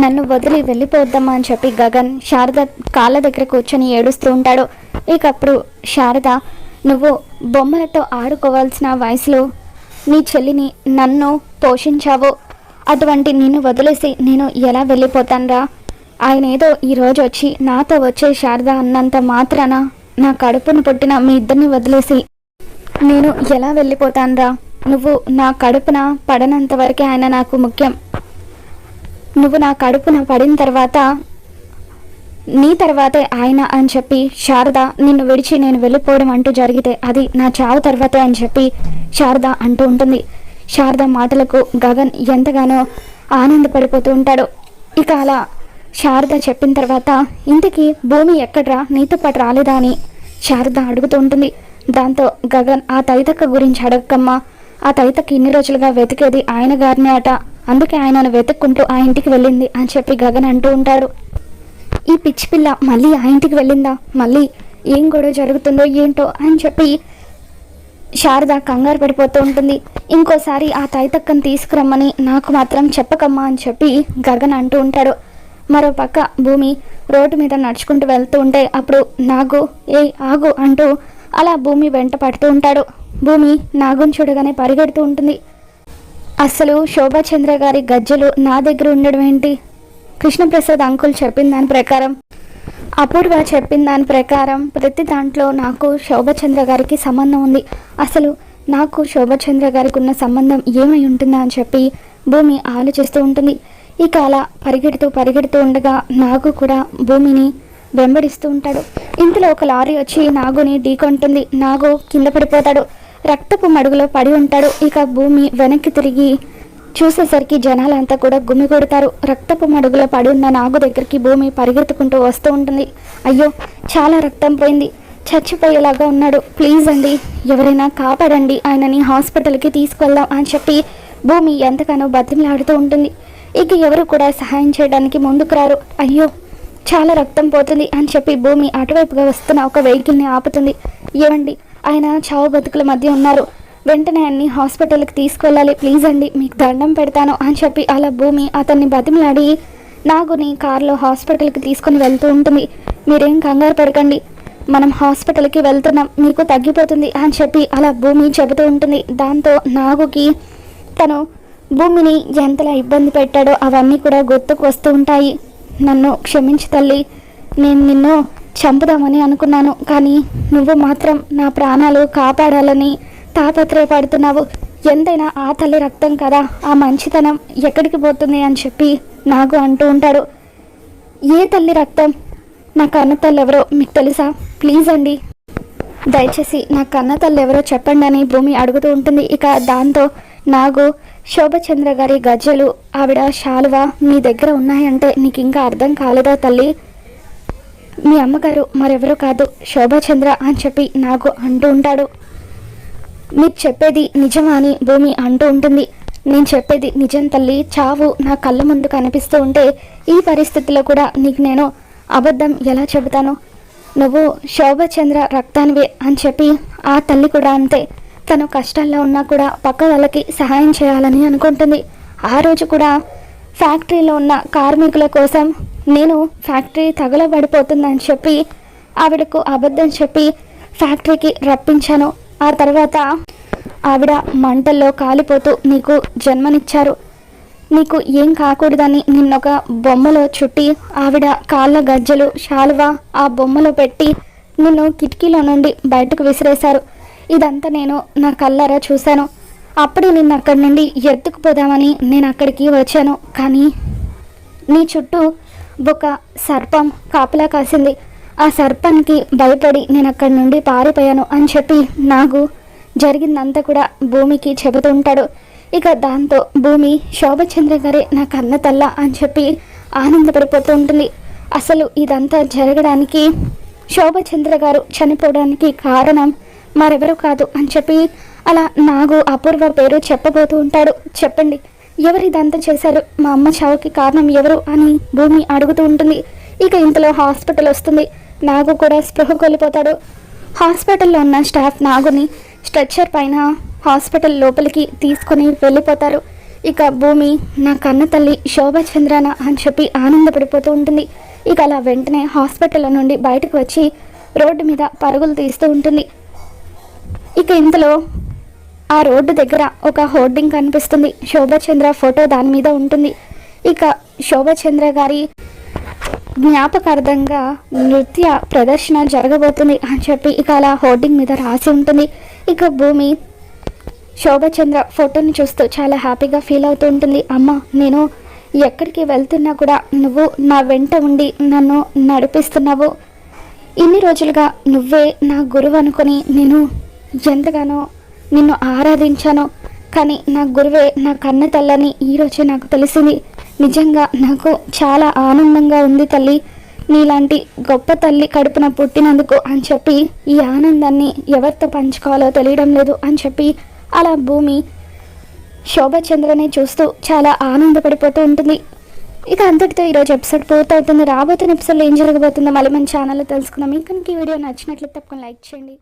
నన్ను వదిలి వెళ్ళిపోద్దామా అని చెప్పి గగన్ శారద కాళ్ళ దగ్గర కూర్చొని ఏడుస్తూ ఉంటాడు. ఇక అప్పుడు శారద నువ్వు బొమ్మలతో ఆడుకోవాల్సిన వయసులో నీ చెల్లిని నన్ను పోషించావు. అటువంటి నిన్ను వదిలేసి నేను ఎలా వెళ్ళిపోతానురా? ఆయన ఏదో ఈరోజు వచ్చి నాతో వచ్చే శారద అన్నంత మాత్రాన నా కడుపును పుట్టిన మీ ఇద్దరిని వదిలేసి నేను ఎలా వెళ్ళిపోతానురా? నువ్వు నా కడుపున పడనంత వరకే ఆయన నాకు ముఖ్యం. నువ్వు నా కడుపున పడిన తర్వాత నీ తర్వాతే ఆయన అని చెప్పి శారద నిన్ను విడిచి నేను వెళ్ళిపోవడం అంటూ జరిగితే అది నా చావు తర్వాతే అని చెప్పి శారద అంటూ ఉంటుంది. శారద మాటలకు గగన్ ఎంతగానో ఆనందపడిపోతూ ఉంటాడు. ఇక అలా శారద చెప్పిన తర్వాత ఇంటికి భూమి ఎక్కడ్రా? నీతో పాటు రాలేదా అని శారద అడుగుతూ ఉంటుంది. దాంతో గగన్ ఆ తైతక్క గురించి అడగకమ్మా. ఆ తైతక్క ఇన్ని రోజులుగా వెతికేది ఆయన గారిని అట. అందుకే ఆయనను వెతుక్కుంటూ ఆ ఇంటికి వెళ్ళింది అని చెప్పి గగన్ అంటూ ఉంటాడు. ఈ పిచ్చి పిల్ల మళ్ళీ ఆ ఇంటికి వెళ్ళిందా? మళ్ళీ ఏం గొడవ జరుగుతుందో ఏంటో అని చెప్పి శారద కంగారు పడిపోతూ ఉంటుంది. ఇంకోసారి ఆ తైతక్కను తీసుకురమ్మని నాకు మాత్రం చెప్పకమ్మా అని చెప్పి గగన్ అంటూ ఉంటాడు. మరో పక్క భూమి రోడ్డు మీద నడుచుకుంటూ వెళ్తూ ఉంటే అప్పుడు నాగు ఏ ఆగు అంటూ అలా భూమి వెంట పడుతూ ఉంటాడు. భూమి నాగుని చూడగానే పరిగెడుతూ ఉంటుంది. అసలు శోభాచంద్ర గారి గజ్జలు నా దగ్గర ఉండడం ఏంటి? కృష్ణప్రసాద్ అంకుల్ చెప్పిన దాని ప్రకారం అపూర్వ చెప్పిన దాని ప్రకారం ప్రతి దాంట్లో నాకు శోభచంద్ర గారికి సంబంధం ఉంది. అసలు నాకు శోభచంద్ర గారికి ఉన్న సంబంధం ఏమై ఉంటుందా అని చెప్పి భూమి ఆలోచిస్తూ ఉంటుంది. ఇక అలా పరిగెడుతూ పరిగెడుతూ ఉండగా నాగు కూడా భూమిని వెంబడిస్తూ ఉంటాడు. ఇంతలో ఒక లారీ వచ్చి నాగుని ఢీకొంటుంది. నాగు కింద పడిపోతాడు. రక్తపు మడుగులో పడి ఉంటాడు. ఇక భూమి వెనక్కి తిరిగి చూసేసరికి జనాలంతా కూడా గుమిగొడతారు రక్తపు మడుగులో పడి ఉన్న నాగు దగ్గరికి భూమి పరిగెత్తుకుంటూ వస్తూ ఉంటుంది. అయ్యో చాలా రక్తం పోయింది. చచ్చిపోయేలాగా ఉన్నాడు. ప్లీజ్ అండి ఎవరైనా కాపాడండి. ఆయనని హాస్పిటల్కి తీసుకెళ్దాం అని చెప్పి భూమి ఎంతగానో బతిమలాడుతూ ఉంటుంది. ఇక ఎవరు కూడా సహాయం చేయడానికి ముందుకు రారు. అయ్యో చాలా రక్తం పోతుంది అని చెప్పి భూమి అటువైపుగా వస్తున్న ఒక వెహికల్ని ఆపుతుంది. ఏమండి ఆయన చావు బతుకుల మధ్య ఉన్నారు. వెంటనే అన్ని హాస్పిటల్కి తీసుకెళ్ళాలి. ప్లీజ్ అండి మీకు దండం పెడతాను అని చెప్పి అలా భూమి అతన్ని బతిమలాడి నాగుని కారులో హాస్పిటల్కి తీసుకొని వెళ్తూ ఉంటుంది. మీరేం కంగారు పడకండి. మనం హాస్పిటల్కి వెళ్తున్నాం మీకు తగ్గిపోతుంది అని చెప్పి అలా భూమి చెబుతూ ఉంటుంది. దాంతో నాగుకి తను భూమిని ఎంతలా ఇబ్బంది పెట్టాడో అవన్నీ కూడా గుర్తుకు వస్తూ ఉంటాయి. నన్ను క్షమించి తల్లి నేను నిన్ను చంపుదామని అనుకున్నాను కానీ నువ్వు మాత్రం నా ప్రాణాలు కాపాడాలని తాపత్రయపడుతున్నావు. ఎంతైనా ఆ తల్లి రక్తం కదా ఆ మంచితనం ఎక్కడికి పోతుంది అని చెప్పి నాకు అంటూ ఉంటాడు. ఏ తల్లి రక్తం? నా కన్న తల్లి ఎవరో మీకు తెలుసా? ప్లీజ్ అండి. దయచేసి నా కన్న తల్లి ఎవరో చెప్పండి అని భూమి అడుగుతూ ఉంటుంది. ఇక దాంతో నాగు శోభచంద్ర గారి గజ్జలు ఆవిడ శాలువ మీ దగ్గర ఉన్నాయంటే నీకు ఇంకా అర్థం కాలేదా తల్లి? మీ అమ్మగారు మరెవరో కాదు శోభచంద్ర అని చెప్పి నాకు అంటూ ఉంటాడు. మీరు చెప్పేది నిజమా అని భూమి అంటూ ఉంటుంది. నేను చెప్పేది నిజం తల్లి చావు నా కళ్ళ ముందు కనిపిస్తూ ఉంటే ఈ పరిస్థితిలో కూడా నీకు నేను అబద్ధం ఎలా చెబుతాను? నువ్వు శోభచంద్ర రక్తానివే అని చెప్పి ఆ తల్లి కూడా అంతే. తను కష్టాల్లో ఉన్నా కూడా పక్క వాళ్ళకి సహాయం చేయాలని అనుకుంటుంది. ఆ రోజు కూడా ఫ్యాక్టరీలో ఉన్న కార్మికుల కోసం నేను ఫ్యాక్టరీ తగలబడిపోతుందని చెప్పి ఆవిడకు అబద్ధం చెప్పి ఫ్యాక్టరీకి రప్పించాను. ఆ తర్వాత ఆవిడ మంటల్లో కాలిపోతూ నీకు జన్మనిచ్చారు. నీకు ఏం కాకూడదని నిన్నొక బొమ్మలో చుట్టి ఆవిడ కాళ్ళ గజ్జలు శాలువా ఆ బొమ్మలో పెట్టి నిన్ను కిటికీలో నుండి బయటకు విసిరేశారు. ఇదంతా నేను నా కళ్ళారా చూశాను. అప్పుడే నిన్ను అక్కడి నుండి ఎత్తుకుపోదామని నేను అక్కడికి వచ్చాను. కానీ నీ చుట్టూ ఒక సర్పం కాపలా కాసింది. ఆ సర్పానికి భయపడి నేను అక్కడి నుండి పారిపోయాను అని చెప్పి నాగు జరిగిందంతా కూడా భూమికి చెబుతూ ఉంటాడు. ఇక దాంతో భూమి శోభచంద్ర గారే నా కన్న తల్ల అని చెప్పి ఆనందపడిపోతూ ఉంటుంది. అసలు ఇదంతా జరగడానికి శోభచంద్ర గారు చనిపోవడానికి కారణం మరెవరు కాదు అని చెప్పి అలా నాగు అపూర్వ పేరు చెప్పబోతూ ఉంటాడు. చెప్పండి. ఎవరు ఇదంతా చేశారు? మా అమ్మ చావుకి కారణం ఎవరు అని భూమి అడుగుతూ ఉంటుంది. ఇక ఇంతలో హాస్పిటల్ వస్తుంది. నాగు కూడా స్పృహ కోల్పోతాడు. హాస్పిటల్లో ఉన్న స్టాఫ్ నాగుని స్ట్రెచ్చర్ పైన హాస్పిటల్ లోపలికి తీసుకొని వెళ్ళిపోతారు. ఇక భూమి నా కన్న తల్లి శోభచంద్రన అని చెప్పి ఆనందపడిపోతూ ఉంటుంది. ఇక అలా వెంటనే హాస్పిటల్ నుండి బయటకు వచ్చి రోడ్డు మీద పరుగులు తీస్తూ ఉంటుంది. ఇక ఇంతలో ఆ రోడ్డు దగ్గర ఒక హోర్డింగ్ కనిపిస్తుంది. శోభచంద్ర ఫోటో దాని మీద ఉంటుంది. ఇక శోభచంద్ర గారి జ్ఞాపకార్థంగా నృత్య ప్రదర్శన జరగబోతుంది అని చెప్పి ఇక అలా హోర్డింగ్ మీద రాసి ఉంటుంది. ఇక భూమి శోభచంద్ర ఫోటోని చూస్తూ చాలా హ్యాపీగా ఫీల్ అవుతూ ఉంటుంది. అమ్మ నేను ఎక్కడికి వెళ్తున్నా కూడా నువ్వు నా వెంట ఉండి నన్ను నడిపిస్తున్నావు. ఇన్ని రోజులుగా నువ్వే నా గురువు అనుకొని నేను ఎంతగానో నిన్ను ఆరాధించాను. కానీ నా గురువే నా కన్న తల్లని ఈరోజే నాకు తెలిసింది. నిజంగా నాకు చాలా ఆనందంగా ఉంది తల్లి. నీలాంటి గొప్ప తల్లి కడుపున పుట్టినందుకు అని చెప్పి ఈ ఆనందాన్ని ఎవరితో పంచుకోవాలో తెలియడం లేదు అని చెప్పి అలా భూమి శోభచంద్రని చూస్తూ చాలా ఆనందపడిపోతూ ఉంటుంది. ఇక అంతటితో ఈరోజు ఎపిసోడ్ పూర్తవుతుంది. రాబోతున్న ఎపిసోడ్లో ఏం జరగబోతుందో మళ్ళీ మన ఛానల్లో తెలుసుకుందాం. ఇంకా ఈ వీడియో నచ్చినట్లయితే తప్పకుండా లైక్ చేయండి.